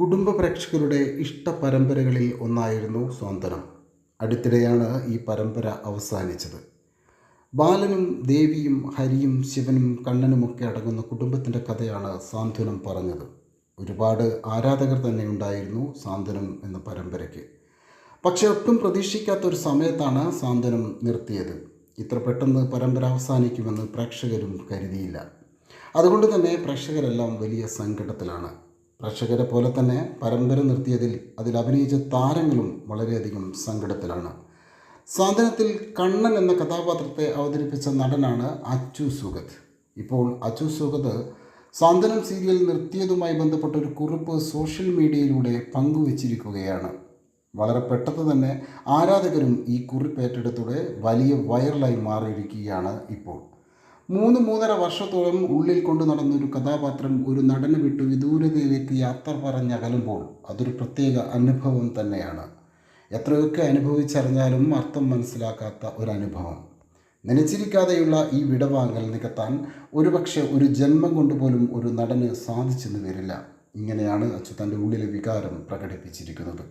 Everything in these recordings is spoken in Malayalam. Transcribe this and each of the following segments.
കുടുംബ പ്രേക്ഷകരുടെ ഇഷ്ട പരമ്പരകളിൽ ഒന്നായിരുന്നു സ്വാന്തനം. അടുത്തിടെയാണ് ഈ പരമ്പര അവസാനിച്ചത്. ബാലനും ദേവിയും ഹരിയും ശിവനും കണ്ണനുമൊക്കെ അടങ്ങുന്ന കുടുംബത്തിന്റെ കഥയാണ് സാന്ത്വനം പറഞ്ഞത്. ഒരുപാട് ആരാധകർ തന്നെ ഉണ്ടായിരുന്നു സാന്ത്വനം എന്ന പരമ്പരയ്ക്ക്. പക്ഷെ ഒട്ടും പ്രതീക്ഷിക്കാത്ത ഒരു സമയത്താണ് സാന്ത്വനം നിർത്തിയത്. ഇത്ര പെട്ടെന്ന് പരമ്പര അവസാനിക്കുമെന്ന് പ്രേക്ഷകരും കരുതിയില്ല. അതുകൊണ്ട് തന്നെ പ്രേക്ഷകരെല്ലാം വലിയ സങ്കടത്തിലാണ്. പ്രേക്ഷകരെ പോലെ തന്നെ പരമ്പര നിർത്തിയതിൽ അതിൽ അഭിനയിച്ച താരങ്ങളും വളരെയധികം സങ്കടത്തിലാണ്. സാന്ത്വനത്തിൽ കണ്ണൻ എന്ന കഥാപാത്രത്തെ അവതരിപ്പിച്ച നടനാണ് അച്ചു സുഗത്. ഇപ്പോൾ അച്ചു സുഗത് സാന്ത്വനം സീരിയൽ നിർത്തിയതുമായി ബന്ധപ്പെട്ട ഒരു കുറിപ്പ് സോഷ്യൽ മീഡിയയിലൂടെ പങ്കുവച്ചിരിക്കുകയാണ്. വളരെ പെട്ടെന്ന് തന്നെ ആരാധകരും ഈ കുറിപ്പ് ഏറ്റെടുത്തൂടെ വലിയ വൈറലായി മാറിയിരിക്കുകയാണ് ഇപ്പോൾ. മൂന്ന് മൂന്നര വർഷത്തോളം ഉള്ളിൽ കൊണ്ടു നടന്ന ഒരു കഥാപാത്രം ഒരു നടന് വിട്ടു വിദൂരതയിലേക്ക് യാത്ര പറഞ്ഞകലുമ്പോൾ അതൊരു പ്രത്യേക അനുഭവം തന്നെയാണ്. എത്രയൊക്കെ അനുഭവിച്ചറിഞ്ഞാലും അർത്ഥം മനസ്സിലാക്കാത്ത ഒരു അനുഭവം നനച്ചിരിക്കാതെയുള്ള ഈ വിടവാങ്ങൽ നികത്താൻ ഒരുപക്ഷെ ഒരു ജന്മം കൊണ്ടുപോലും ഒരു നടന് സാധിച്ചെന്ന് വരില്ല. ഇങ്ങനെയാണ് അച്യുതന്റെ ഉള്ളിലെ വികാരം പ്രകടിപ്പിച്ചിരിക്കുന്നത്.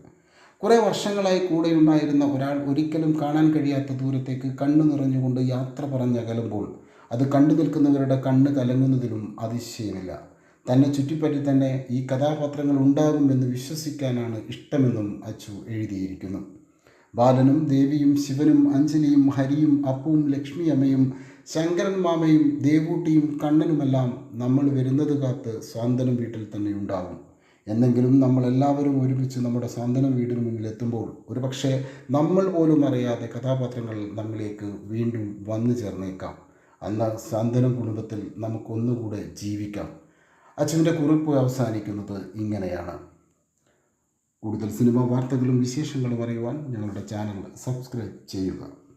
കുറേ വർഷങ്ങളായി കൂടെയുണ്ടായിരുന്ന ഒരാൾ ഒരിക്കലും കാണാൻ കഴിയാത്ത ദൂരത്തേക്ക് കണ്ണു നിറഞ്ഞുകൊണ്ട് യാത്ര പറഞ്ഞകലുമ്പോൾ അത് കണ്ടു നിൽക്കുന്നവരുടെ കണ്ണ് കലങ്ങുന്നതിലും അതിശയമില്ല. തന്നെ ചുറ്റിപ്പറ്റി തന്നെ ഈ കഥാപാത്രങ്ങൾ ഉണ്ടാകുമെന്ന് വിശ്വസിക്കാനാണ് ഇഷ്ടമെന്നും അച്ചു എഴുതിയിരിക്കുന്നു. ബാലനും ദേവിയും ശിവനും അഞ്ജലിയും ഹരിയും അപ്പുവും ലക്ഷ്മി അമ്മയും ശങ്കരൻ മാമയും ദേവൂട്ടിയും കണ്ണനുമെല്ലാം നമ്മൾ വരുന്നത് കാത്ത് സ്വാന്തനം വീട്ടിൽ തന്നെ ഉണ്ടാവും. എന്നെങ്കിലും നമ്മൾ എല്ലാവരും ഒരുമിച്ച് നമ്മുടെ സ്വാന്തനം വീടിന് മുന്നിൽ എത്തുമ്പോൾ ഒരുപക്ഷെ നമ്മൾ പോലും അറിയാതെ കഥാപാത്രങ്ങൾ നമ്മിലേക്ക് വീണ്ടും വന്നു ചേർന്നേക്കാം. അന്ന് സാന്ത്വനം കുടുംബത്തിൽ നമുക്കൊന്നുകൂടെ ജീവിക്കാം. അച്ഛന്റെ കുറിപ്പ് അവസാനിക്കുന്നത് ഇങ്ങനെയാണ്. കൂടുതൽ സിനിമാ വാർത്തകളും വിശേഷങ്ങളും അറിയുവാൻ ഞങ്ങളുടെ ചാനൽ സബ്സ്ക്രൈബ് ചെയ്യുക.